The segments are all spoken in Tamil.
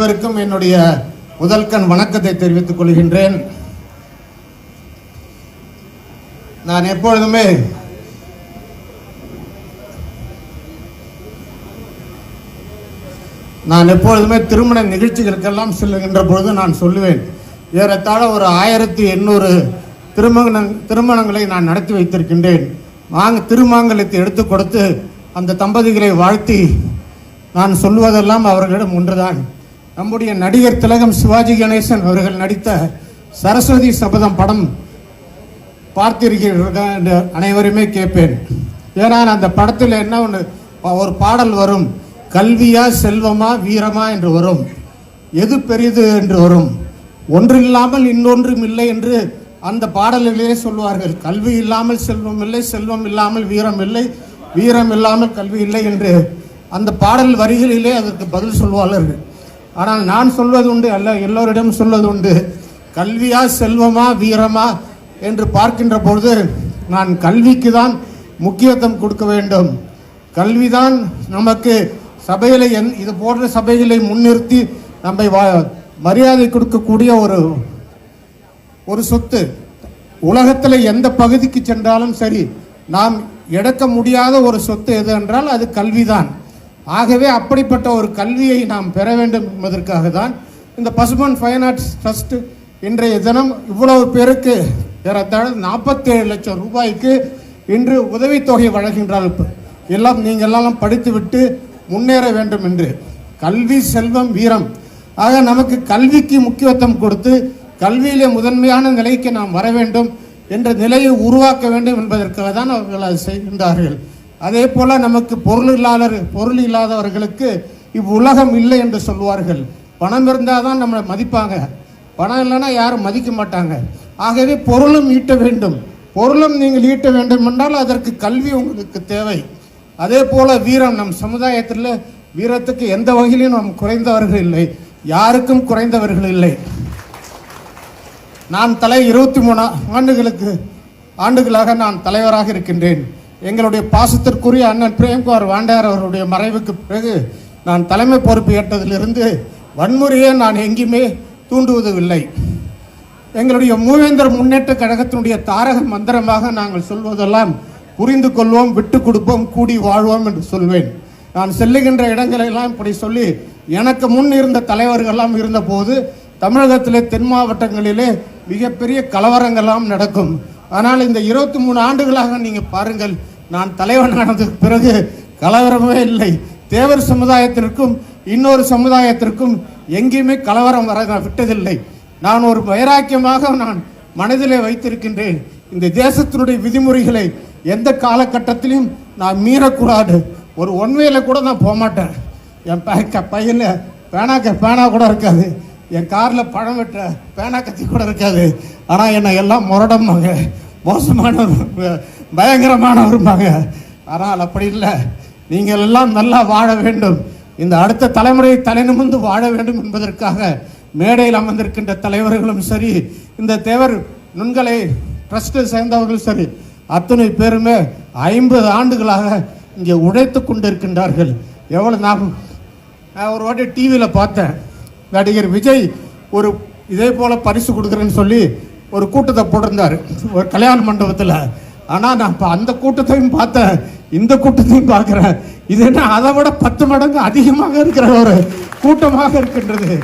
அனைவருக்கும் என்னுடைய முதல்கண் வணக்கத்தை தெரிவித்துக் கொள்கின்றேன். நான் எப்பொழுதுமே நான் எப்பொழுதுமே திருமண நிகழ்ச்சிகளுக்கெல்லாம் செல்லுகின்ற பொழுது நான் சொல்லுவேன் ஏறத்தாழ ஒரு ஆயிரத்தி எண்ணூறு திருமண திருமணங்களை நான் நடத்தி வைத்திருக்கின்றேன். வாங்க திருமாங்கலத்தை எடுத்து கொடுத்து அந்த தம்பதிகளை வாழ்த்தி நான் சொல்வதெல்லாம் அவர்களிடம் ஒன்றுதான். நம்முடைய நடிகர் திலகம் சிவாஜி கணேசன் அவர்கள் நடித்த சரஸ்வதி சபதம் படம் பார்த்திருக்கிறீர்கள் என்று அனைவருமே கேட்பேன். ஏன்னா அந்த படத்தில் என்ன ஒன்று ஒரு பாடல் வரும் கல்வியா செல்வமா வீரமா என்று வரும் எது பெரிது என்று வரும். ஒன்றில்லாமல் இன்னொன்றும் இல்லை என்று அந்த பாடலிலே சொல்வார்கள் கல்வி இல்லாமல் செல்வம் இல்லை செல்வம் இல்லாமல் வீரம் இல்லை வீரம் இல்லாமல் கல்வி இல்லை என்று அந்த பாடல் வரிகளிலே அதற்கு பதில் சொல்வார்கள். ஆனால் நான் சொல்வது உண்டு அல்ல எல்லோரிடம் சொல்வது உண்டு. கல்வியா செல்வமா வீரமா என்று பார்க்கின்ற பொழுது நான் கல்விக்கு தான் முக்கியத்துவம் கொடுக்க வேண்டும். கல்விதான் நமக்கு சபையில் என் இது போன்ற சபைகளை முன்னிறுத்தி நம்மை வா- மரியாதை கொடுக்கக்கூடிய ஒரு ஒரு சொத்து. உலகத்தில் எந்த பகுதிக்கு சென்றாலும் சரி நாம் எடுக்க முடியாத ஒரு சொத்து எது என்றால் அது கல்விதான். ஆகவே அப்படிப்பட்ட ஒரு கல்வியை நாம் பெற வேண்டும் என்பதற்காக தான் இந்த பசுமன் ஃபைன் ஆர்ட்ஸ் ட்ரஸ்ட் இன்றைய தினம் இவ்வளவு பேருக்கு ஏறத்தாழ நாற்பத்தேழு லட்சம் ரூபாய்க்கு இன்று உதவித்தொகை வழங்குகின்றார்கள் எல்லாம் நீங்கள் எல்லாம் படித்துவிட்டு முன்னேற வேண்டும் என்று. கல்வி செல்வம் வீரம். ஆக நமக்கு கல்விக்கு முக்கியத்துவம் கொடுத்து கல்வியிலே முதன்மையான நிலைக்கு நாம் வர வேண்டும் என்ற நிலையை உருவாக்க வேண்டும் என்பதற்காக தான் அவர்கள் அதை செய்கின்றார்கள். அதே போல நமக்கு பொருள் இல்லாத பொருள் இல்லாதவர்களுக்கு இவ்வுலகம் இல்லை என்று சொல்வார்கள் பணம் இருந்தால் தான் நம்மளை மதிப்பாங்க. பணம் இல்லைன்னா யாரும் மதிக்க மாட்டாங்க. ஆகவே பொருளும் ஈட்ட வேண்டும். பொருளும் நீங்கள் ஈட்ட வேண்டும் என்றால் அதற்கு கல்வி உங்களுக்கு தேவை. அதே போல வீரம் நம் சமுதாயத்தில் வீரத்துக்கு எந்த வகையிலும் நாம் குறைந்தவர்கள் இல்லை. யாருக்கும் குறைந்தவர்கள் இல்லை. நான் தலை இருபத்தி மூணு ஆண்டுகளுக்கு ஆண்டுகளாக நான் தலைவராக இருக்கின்றேன். எங்களுடைய பாசத்திற்குரிய அண்ணன் பிரேம்குமார் வாண்டையார் அவருடைய மறைவுக்கு பிறகு நான் தலைமை பொறுப்பு ஏற்றதிலிருந்து வன்முறையை நான் எங்கேயுமே தூண்டுவதில்லை. எங்களுடைய மூவேந்தர் முன்னேற்ற கழகத்தினுடைய தாரக மந்திரமாக நாங்கள் சொல்வதெல்லாம் புரிந்து கொள்வோம் விட்டு கொடுப்போம் கூடி வாழ்வோம் என்று சொல்வேன். நான் செல்லுகின்ற இடங்களெல்லாம் இப்படி சொல்லி எனக்கு முன் இருந்த தலைவர்கள்லாம் இருந்தபோது தமிழகத்திலே தென் மாவட்டங்களிலே மிகப்பெரிய கலவரங்கள்லாம் நடக்கும். ஆனால் இந்த இருபத்தி மூணு ஆண்டுகளாக நீங்கள் பாருங்கள் நான் தலைவனானதுக்கு பிறகு கலவரமே இல்லை. தேவர் சமுதாயத்திற்கும் இன்னொரு சமுதாயத்திற்கும் எங்கேயுமே கலவரம் வர நான் விட்டதில்லை. நான் ஒரு வைராக்கியமாக நான் மனதிலே வைத்திருக்கின்றேன். இந்த தேசத்தினுடைய விதிமுறைகளை எந்த காலகட்டத்திலையும் நான் மீறக்கூடாது. ஒரு ஒன்வேல கூட நான் போக மாட்டேன் என் ப பையனில் பேனா பேனா கூட இருக்காது. என் காரில் பழம் வெட்ட பேனா கத்தி கூட இருக்காது. ஆனால் என்னை எல்லாம் முரடம்பாங்க. மோசமானவர் பயங்கரமானவரும்பாங்க. ஆனால் அப்படி இல்லை. நீங்கள் எல்லாம் நல்லா வாழ வேண்டும். இந்த அடுத்த தலைமுறை தலைநிமிர்ந்து வாழ வேண்டும் என்பதற்காக மேடையில் அமர்ந்திருக்கின்ற தலைவர்களும் சரி இந்த தேவர் நுண்கலை ட்ரஸ்ட்டை சேர்ந்தவர்களும் சரி அத்தனை பேருமே ஐம்பது ஆண்டுகளாக இங்கே உழைத்து கொண்டிருக்கின்றார்கள். எவ்வளோ நான் நான் ஒரு வாட்டி டிவியில் பார்த்தேன். நடிகர் விஜய் ஒரு இதே போல் பரிசு கொடுக்குறேன்னு சொல்லி ஒரு கூட்டத்தை போட்டிருந்தார். ஒரு கல்யாண மண்டபத்தில். ஆனால் நான் இப்போ அந்த கூட்டத்தையும் பார்த்தேன். இந்த கூட்டத்தையும் பார்க்குறேன். இது என்ன அதை விட பத்து மடங்கு அதிகமாக இருக்கிற ஒரு கூட்டமாக இருக்கின்றது.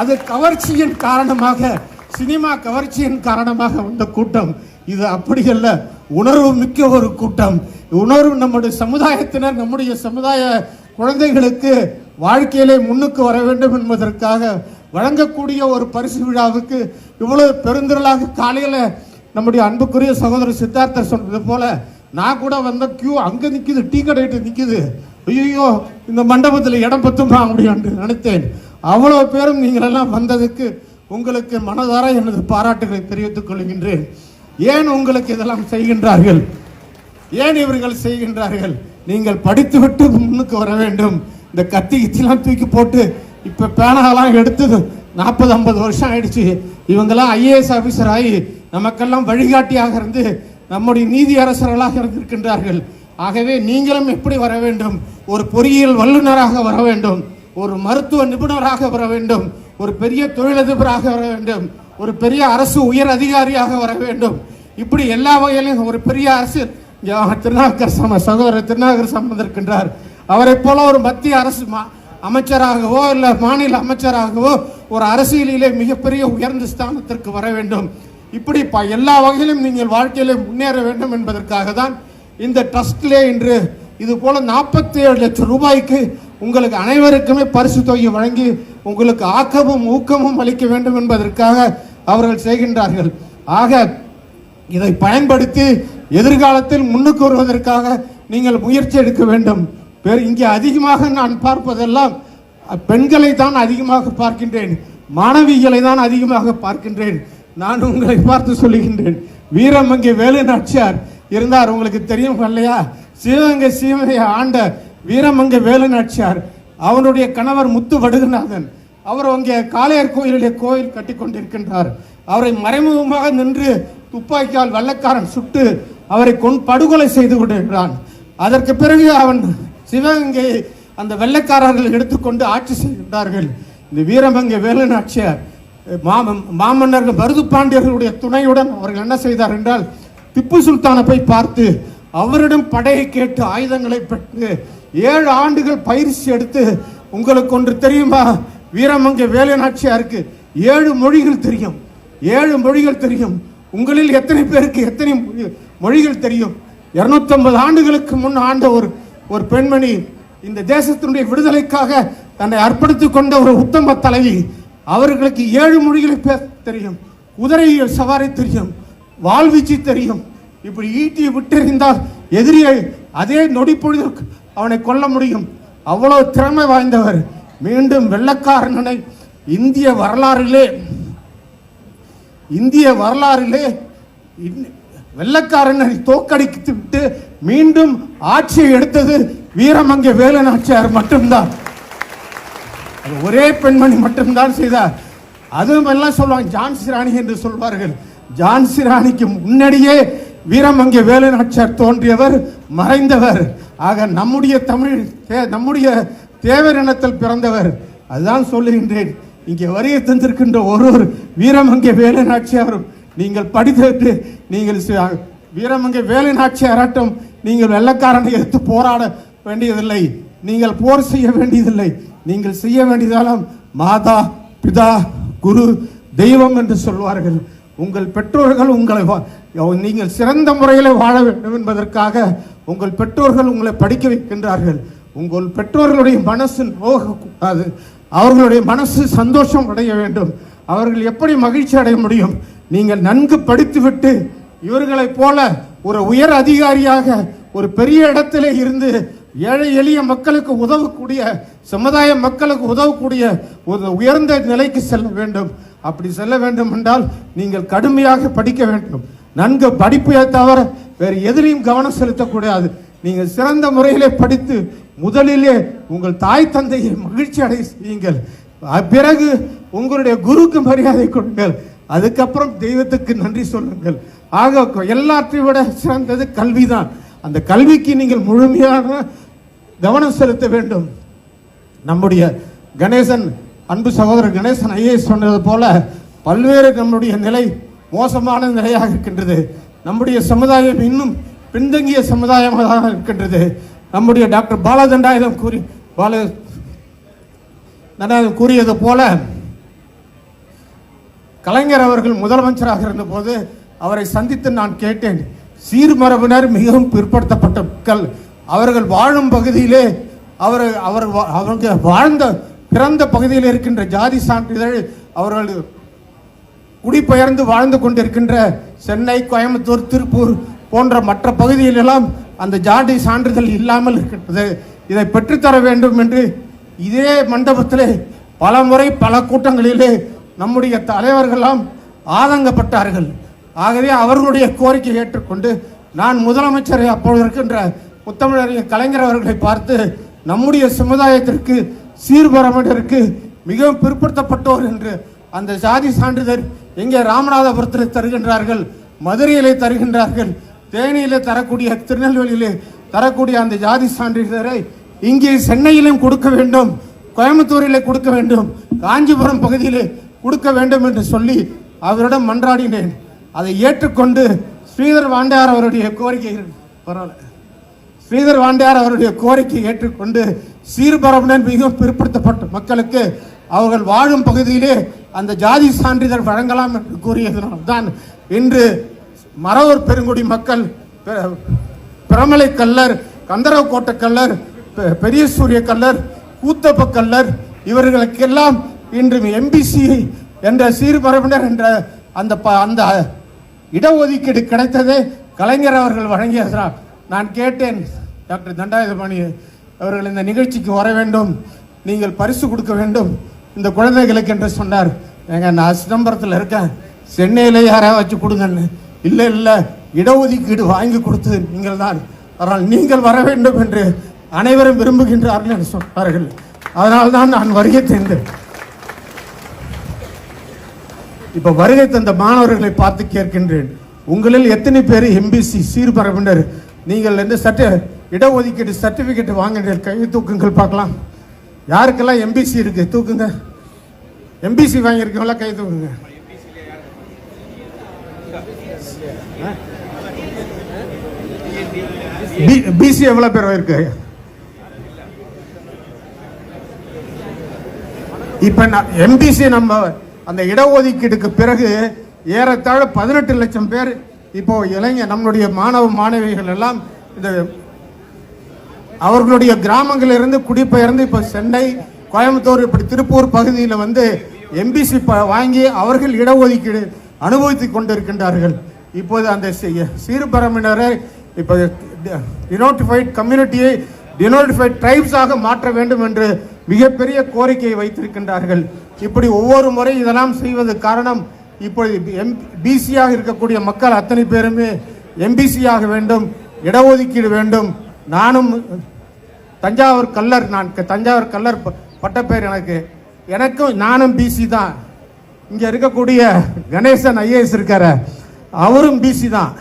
அது கவர்ச்சியின் காரணமாக சினிமா கவர்ச்சியின் காரணமாக வந்த கூட்டம். இது அப்படி அல்ல. உணர்வு மிக்க ஒரு கூட்டம். உணர்வு நம்முடைய சமுதாயத்தினர் நம்முடைய சமுதாய குழந்தைகளுக்கு வாழ்க்கையிலே முன்னுக்கு வர வேண்டும் என்பதற்காக வழங்கக்கூடிய ஒரு பரிசு விழாவுக்கு இவ்வளவு பெருந்திரளாக காலையில் நம்முடைய அன்புக்குரிய சகோதரர் சித்தார்த்தர் சொன்னது போல நான் கூட வந்த கியூ அங்கே நிற்குது டீ கடைட்டு நிற்குது ஐயோ இந்த மண்டபத்தில் இடம் பத்துமா அப்படின்னு நினைத்தேன். அவ்வளோ பேரும் நீங்கள் எல்லாம் வந்ததுக்கு உங்களுக்கு மனதார எனது பாராட்டுகளை தெரிவித்துக் கொள்கின்றேன். ஏன் உங்களுக்கு இதெல்லாம் செய்கின்றார்கள்? ஏன் இவர்கள் செய்கின்றார்கள்? நீங்கள் படித்துவிட்டு முன்னுக்கு வர வேண்டும். இந்த கத்தி கித்திலாம் தூக்கி போட்டு இப்போ பேனாலாம் எடுத்தது நாற்பது ஐம்பது வருஷம் ஆயிடுச்சு. இவங்கெல்லாம் ஐஏஎஸ் ஆஃபீஸர் ஆகி நமக்கெல்லாம் வழிகாட்டியாக இருந்து நம்முடைய நீதி அரசர்களாக இருந்திருக்கின்றார்கள் ஆகவே நீங்களும் எப்படி வர வேண்டும்? ஒரு பொறியியல் வல்லுநராக வர வேண்டும். ஒரு மருத்துவ நிபுணராக வர வேண்டும். ஒரு பெரிய தொழிலதிபராக வர வேண்டும். ஒரு பெரிய அரசு உயர் அதிகாரியாக வர வேண்டும். இப்படி எல்லா வகையிலும் ஒரு பெரிய அரசு திருநாகர் சம சகோதரர் திருநாகர் சம்பந்திருக்கின்றார் அவரைப் போல ஒரு மத்திய அரசு மா- அமைச்சராகவோ இல்ல மாநில அமைச்சராகவோ ஒரு அரசியலிலே மிகப்பெரிய உயர்ந்த ஸ்தானத்திற்கு வர வேண்டும். இப்படி ப- எல்லா வகையிலும் நீங்கள் வாழ்க்கையிலே முன்னேற வேண்டும் என்பதற்காக தான் இந்த ட்ரஸ்ட்லே இன்று இது போல நாற்பத்தி ஏழு லட்சம் ரூபாய்க்கு உங்களுக்கு அனைவருக்குமே பரிசு தொகை வழங்கி உங்களுக்கு ஆக்கமும் ஊக்கமும் அளிக்க வேண்டும் என்பதற்காக அவர்கள் செய்கின்றார்கள். ஆக இதை பயன்படுத்தி எதிர்காலத்தில் முன்னுக்கு வருவதற்காக நீங்கள் முயற்சி எடுக்க வேண்டும். வேறு இங்கே அதிகமாக நான் பார்ப்பதெல்லாம் பெண்களை தான் அதிகமாக பார்க்கின்றேன் மாணவிகளை தான் அதிகமாக பார்க்கின்றேன். நான் உங்களை பார்த்து சொல்லுகின்றேன் வீரமங்கை வேலு நாச்சியார் இருந்தார் உங்களுக்கு தெரியும் இல்லையா சிவகங்கை சீமையை ஆண்ட வீரமங்கை வேலு நாச்சியார். அவனுடைய கணவர் முத்து வடுகநாதன். அவர் அங்கே காளையர் கோயிலுடைய கோயில் கட்டி கொண்டிருக்கின்றார். அவரை மறைமுகமாக நின்று துப்பாக்கியால் வெள்ளக்காரன் சுட்டு அவரை கொன் படுகொலை செய்து கொண்டிருக்கிறான். அதற்கு பிறகு அவன் சிவகங்கை அந்த வெள்ளைக்காரர்கள் எடுத்துக்கொண்டு ஆட்சி செய்கின்றார்கள். இந்த வீரமங்கை வேலு நாச்சியார் மாமன்னர்கள் மருது பாண்டியர்களுடைய துணையுடன் அவர்கள் என்ன செய்தார் என்றால் திப்பு சுல்தானை போய் பார்த்து அவரிடம் படையை கேட்டு ஆயுதங்களை பெற்று ஏழு ஆண்டுகள் பயிற்சி எடுத்து உங்களுக்கு ஒன்று தெரியுமா? வீரமங்கை வேலு நாச்சியாருக்கு ஏழு மொழிகள் தெரியும். ஏழு மொழிகள் தெரியும். உங்களில் எத்தனை பேருக்கு எத்தனை மொழிகள் தெரியும்? 250 ஆண்டுகளுக்கு முன் ஆண்ட ஒரு ஒரு பெண்மணி இந்த தேசத்தினுடைய விடுதலைக்காக தன்னை அர்ப்பணித்துக் கொண்ட ஒரு உத்தம தலைவி அவர்களுக்கு ஏழு மொழிகளை பேச தெரியும். குதிரை சவாரி தெரியும். வாழ்வீச்சு தெரியும். இப்படி ஈட்டி விட்டெறிந்தால் எதிரியை அதே நொடி பொழுது அவனை கொல்ல முடியும். அவ்வளவு திறமை வாய்ந்தவர். மீண்டும் வெள்ளக்காரனை இந்திய வரலாறிலே இந்திய வரலாறிலே வெள்ளக்காரனை தோக்கடித்து விட்டு மீண்டும் ஆட்சியை எடுத்தது வீரமங்க வேலு நாச்சியார் மட்டும்தான் ஒரே பெண்மணி மட்டும்தான் செய்தார். அதுவும் எல்லாம் சொல்லுவாங்க ஜான்சி ராணி என்று சொல்வார்கள். ஜான்சி ராணிக்கு முன்னாடியே வீரமங்கை வேலு நாச்சியார் தோன்றியவர் மறைந்தவர். ஆக நம்முடைய தமிழ் தே- நம்முடைய தேவர் இனத்தில் பிறந்தவர். அதுதான் சொல்லுகின்றேன். இங்கே வருகை தந்திருக்கின்ற ஒருவர் வீரமங்கை வேலு நாச்சியாரும் நீங்கள் படித்துவிட்டு நீங்கள் வீரமங்கை வேலு நாச்சியாராட்டம் நீங்கள் வெள்ளக்காரனை எடுத்து போராட வேண்டியதில்லை. நீங்கள் போர் செய்ய வேண்டியதில்லை. நீங்கள் செய்ய வேண்டியதாலும் மாதா பிதா குரு தெய்வம் என்று சொல்வார்கள். உங்கள் பெற்றோர்கள் உங்களை வா- நீங்கள் சிறந்த முறையில் வாழ வேண்டும் என்பதற்காக உங்கள் பெற்றோர்கள் உங்களை படிக்க வைக்கின்றார்கள். உங்கள் பெற்றோர்களுடைய மனசு நோகக்கூடாது அவர்களுடைய மனசு சந்தோஷம் அடைய வேண்டும். அவர்கள் எப்படி மகிழ்ச்சி அடைய முடியும்? நீங்கள் நன்கு படித்துவிட்டு இவர்களைப் போல ஒரு உயர் அதிகாரியாக ஒரு பெரிய இடத்துல இருந்து ஏழை எளிய மக்களுக்கு உதவக்கூடிய சமுதாய மக்களுக்கு உதவக்கூடிய ஒரு உயர்ந்த நிலைக்கு செல்ல வேண்டும். அப்படி செல்ல வேண்டும் என்றால் நீங்கள் கடுமையாக படிக்க வேண்டும். நன்கு படிப்பை தவிர வேறு எதிலையும் கவனம் செலுத்தக்கூடாது. நீங்கள் சிறந்த முறையிலே படித்து முதலிலே உங்கள் தாய் தந்தையை மகிழ்ச்சி அடைய செய்யுங்கள். பிறகு உங்களுடைய குருக்கு மரியாதை கொடுங்கள். அதுக்கப்புறம் தெய்வத்துக்கு நன்றி சொல்லுங்கள். ஆக எல்லாற்றையும் விட சிறந்தது கல்விதான். அந்த கல்விக்கு நீங்கள் முழுமையான கவனம் செலுத்த வேண்டும். நம்முடைய கணேசன் அன்பு சகோதரர் கணேசன் ஐஏஎஸ் சொன்னது போல பல்வேறு நம்முடைய நிலை மோசமான நிலையாக இருக்கின்றது. நம்முடைய சமுதாயம் இன்னும் பின்தங்கிய சமுதாயமாக இருக்கின்றது. நம்முடைய டாக்டர் பாலதண்டாயுதம் கூறி பால தண்டாயுதம் கூறியது போல கலைஞர் அவர்கள் முதலமைச்சராக இருந்தபோது அவரை சந்தித்து நான் கேட்டேன் சீர்மரபினர் மிகவும் பிற்படுத்தப்பட்ட மக்கள் அவர்கள் வாழும் பகுதியிலே அவர் அவர் வா- அவங்க வாழ்ந்த பிறந்த பகுதியில் இருக்கின்ற ஜாதி சான்றிதழ் அவர்கள் குடிபெயர்ந்து வாழ்ந்து கொண்டிருக்கின்ற சென்னை கோயம்புத்தூர் திருப்பூர் போன்ற மற்ற பகுதியிலெல்லாம் அந்த ஜாதி சான்றிதழ் இல்லாமல் இருக்கின்றது. இதை பெற்றுத்தர வேண்டும் என்று இதே மண்டபத்திலே பல முறை பல கூட்டங்களிலே நம்முடைய தலைவர்கள்லாம் ஆதங்கப்பட்டார்கள். ஆகவே அவர்களுடைய கோரிக்கை ஏற்றுக்கொண்டு நான் முதலமைச்சரை அப்பொழுது இருக்கின்ற முத்தமிழறிஞர் கலைஞர் அவர்களை பார்த்து நம்முடைய சமுதாயத்திற்கு சீர்பரமடருக்கு மிகவும் பிற்படுத்தப்பட்டோர் என்று அந்த ஜாதி சான்றிதழ் எங்கே ராமநாதபுரத்தில் தருகின்றார்கள் மதுரையிலே தருகின்றார்கள் தேனியிலே தரக்கூடிய திருநெல்வேலியிலே தரக்கூடிய அந்த ஜாதி சான்றிதழை இங்கே சென்னையிலும் கொடுக்க வேண்டும் கோயம்புத்தூரிலே கொடுக்க வேண்டும் காஞ்சிபுரம் பகுதியிலே கொடுக்க வேண்டும் என்று சொல்லி அவரிடம் மன்றாடினேன். அதை ஏற்றுக்கொண்டு ஸ்ரீதர் வாண்டியார் அவருடைய கோரிக்கை பரவாயில்ல. ஸ்ரீதர் வாண்டியார் அவருடைய கோரிக்கையை ஏற்றுக்கொண்டு சீர்பரமுடன் மிகவும் பிற்படுத்தப்பட்ட மக்களுக்கு அவர்கள் வாழும் பகுதியிலே அந்த ஜாதி சான்றிதழ் வழங்கலாம் என்று கூறியதனால் தான் இன்று மரவர் பெருங்குடி மக்கள் பிரமலை கல்லர் கந்தரவக்கோட்டை கல்லர் பெ- பெரிய சூரிய கல்லர் கூத்தப்ப கல்லர் இவர்களுக்கெல்லாம் இன்று எம்பிசி என்ற சீர்பரப்பினர் என்ற அந்த ப- அந்த இடஒதுக்கீடு கிடைத்ததே கலைஞர் அவர்கள் வழங்கியதால் நான் கேட்டேன் டாக்டர் தண்டாயுதபாணி அவர்கள் இந்த நிகழ்ச்சிக்கு வர வேண்டும் நீங்கள் பரிசு கொடுக்க வேண்டும் இந்த குழந்தைகளுக்கு என்று சொன்னார். ஏங்க நான் சிதம்பரத்தில் இருக்கேன். சென்னையில் யாராவது வச்சு கொடுங்கன்னு. இல்லை இல்லை இடஒதுக்கீடு வாங்கி கொடுத்தது நீங்கள் தான். அதனால் நீங்கள் வர வேண்டும் என்று அனைவரும் விரும்புகின்றார்கள் என்று சொன்னார்கள். அதனால் தான் நான் வருகை தந்தேன். இப்ப வருகை தந்த மாணவர்களை பார்த்து கேட்கின்றேன். உங்களில் எத்தனை பேர் எம்பிசி சீர்பரப்பினர்? நீங்கள் எந்த சட்ட இடஒதுக்கீடு சர்டிபிகேட் வாங்கினீர்கள் கை தூக்குங்கள் பார்க்கலாம். யாருக்கெல்லாம் எம்பிசி இருக்கு? தூக்குங்க. எம்பிசி வாங்கியிருக்கவங்களா கை தூக்குங்க. பிசி எவ்வளோ பேர் இருக்கு இப்போ நான் எம்பிசி நம்ம அந்த இடஒதுக்கீடுக்கு பிறகு ஏறத்தாழ பதினெட்டு லட்சம் பேர் இப்போ இளைஞர் நம்மளுடைய மாணவ மாணவிகள் எல்லாம் இந்த அவர்களுடைய கிராமங்களிலிருந்து குடிபெயர்ந்து இப்போ சென்னை கோயம்புத்தூர் இப்படி திருப்பூர் பகுதியில் வந்து எம்பிசி வாங்கி அவர்கள் இடஒதுக்கீடு அனுபவித்துக் கொண்டிருக்கின்றார்கள். இப்போது அந்த சி- சீர்பரம்பினரை இப்போ டினோட்டிஃபைட் கம்யூனிட்டியை டினோட்டிஃபைட் ட்ரைப்ஸாக மாற்ற வேண்டும் என்று மிகப்பெரிய கோரிக்கையை வைத்திருக்கின்றார்கள். இப்படி ஒவ்வொரு முறை இதெல்லாம் செய்வது காரணம் இப்பொழுது எம் பிசியாக இருக்கக்கூடிய மக்கள் அத்தனை பேருமே எம்பிசியாக வேண்டும் இடஒதுக்கீடு வேண்டும். நானும் தஞ்சாவூர் கல்லர் நான் தஞ்சாவூர் கல்லர் ப- பட்டப்பேர் எனக்கு. எனக்கும் நானும் பிசி தான். இங்கே இருக்கக்கூடிய கணேசன் ஐஏஎஸ் இருக்கார. அவரும் பிசி தான்.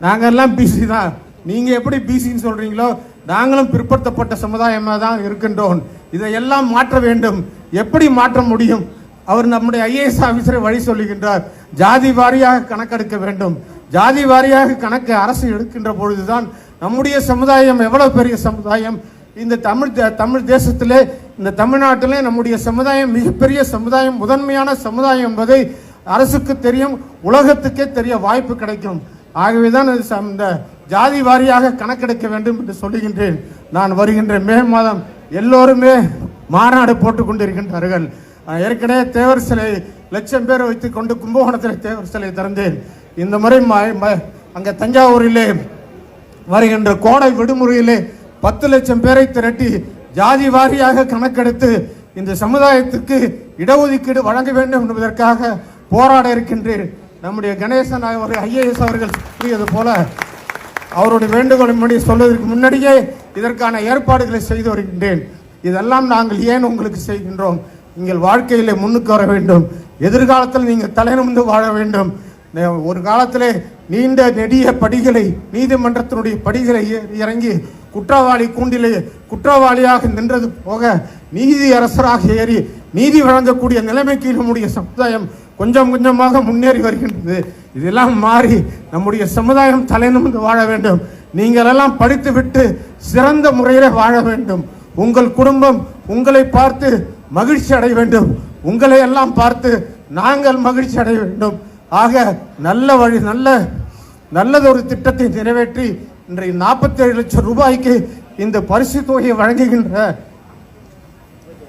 நாங்கள் எல்லாம் பிசி தான். நீங்கள் எப்படி பிசின்னு சொல்கிறீங்களோ நாங்களும் பிற்படுத்தப்பட்ட சமுதாயமாக தான் இருக்கின்றோம். இதையெல்லாம் மாற்ற வேண்டும். எப்படி மாற்ற முடியும்? அவர் நம்முடைய ஐஏஎஸ் ஆஃபீஸரை வழி சொல்லுகின்றார். ஜாதி வாரியாக கணக்கெடுக்க வேண்டும். ஜாதி வாரியாக கணக்கு அரசு எடுக்கின்ற பொழுதுதான் நம்முடைய சமுதாயம் எவ்வளவு பெரிய சமுதாயம். இந்த தமிழ் தே- தமிழ் தேசத்திலே இந்த தமிழ்நாட்டிலே நம்முடைய சமுதாயம் மிகப்பெரிய சமுதாயம் முதன்மையான சமுதாயம் என்பதை அரசுக்கு தெரியும் உலகத்துக்கே தெரிய வாய்ப்பு கிடைக்கும். ஆகவே தான் சம்- இந்த ஜாதி வாரியாக கணக்கெடுக்க வேண்டும் என்று சொல்லுகின்றேன். நான் வருகின்ற மே மாதம் எல்லோருமே மாநாடு போட்டுக் கொண்டிருக்கின்றார்கள். ஏற்கனவே தேவர் சிலை லட்சம் பேர் வைத்துக் கொண்டு கும்பகோணத்தில் தேவர் சிலை திறந்தேன். இந்த முறை அங்கே ம- தஞ்சாவூரிலே வருகின்ற கோடை விடுமுறையிலே பத்து லட்சம் பேரை திரட்டி ஜாதி வாரியாக கணக்கெடுத்து இந்த சமுதாயத்துக்கு இடஒதுக்கீடு வழங்க வேண்டும் என்பதற்காக போராட இருக்கின்றேன். நம்முடைய கணேசன் அவர்கள் ஐஏஎஸ் அவர்கள் கூறியது போல அவருடைய வேண்டுகோளின்படி சொல்வதற்கு முன்னாடியே இதற்கான ஏற்பாடுகளை செய்து வருகின்றேன். இதெல்லாம் நாங்கள் ஏன் உங்களுக்கு செய்கின்றோம்? நீங்கள் வாழ்க்கையிலே முன்னுக்கு வர வேண்டும். எதிர்காலத்தில் நீங்கள் தலைநிமிந்து வாழ வேண்டும். ஒரு காலத்திலே நீண்ட நெடிய படிகளை நீதிமன்றத்தினுடைய படிகளை இறங்கி குற்றவாளி கூண்டிலே குற்றவாளியாக நின்றது போக நீதி அரசராக ஏறி நீதி வழங்கக்கூடிய நிலைமைக்கு நம்முடைய சமுதாயம் கொஞ்சம் கொஞ்சமாக முன்னேறி வருகின்றது. இதெல்லாம் மாறி நம்முடைய சமுதாயம் தலைநிமிந்து வாழ வேண்டும். நீங்கள் எல்லாம் படித்துவிட்டு சிறந்த முறையில் வாழ வேண்டும். உங்கள் குடும்பம் உங்களை பார்த்து மகிழ்ச்சி அடைய வேண்டும். உங்களை எல்லாம் பார்த்து நாங்கள் மகிழ்ச்சி அடைய வேண்டும். ஆக நல்ல வழி நல்ல நல்லதொரு திட்டத்தை நிறைவேற்றி இன்றைய நாற்பத்தேழு லட்சம் ரூபாய்க்கு இந்த பரிசு தொகையை வழங்குகின்ற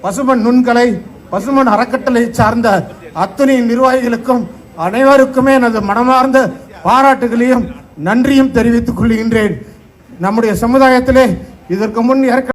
பசுமன் நுண்கலை பசுமன் அறக்கட்டளை சார்ந்த அத்தனை நிர்வாகிகளுக்கும் அனைவருக்குமே எனது மனமார்ந்த பாராட்டுகளையும் நன்றியும் தெரிவித்துக் கொள்கின்றேன். நம்முடைய சமுதாயத்திலே இதற்கு முன் ஏற்க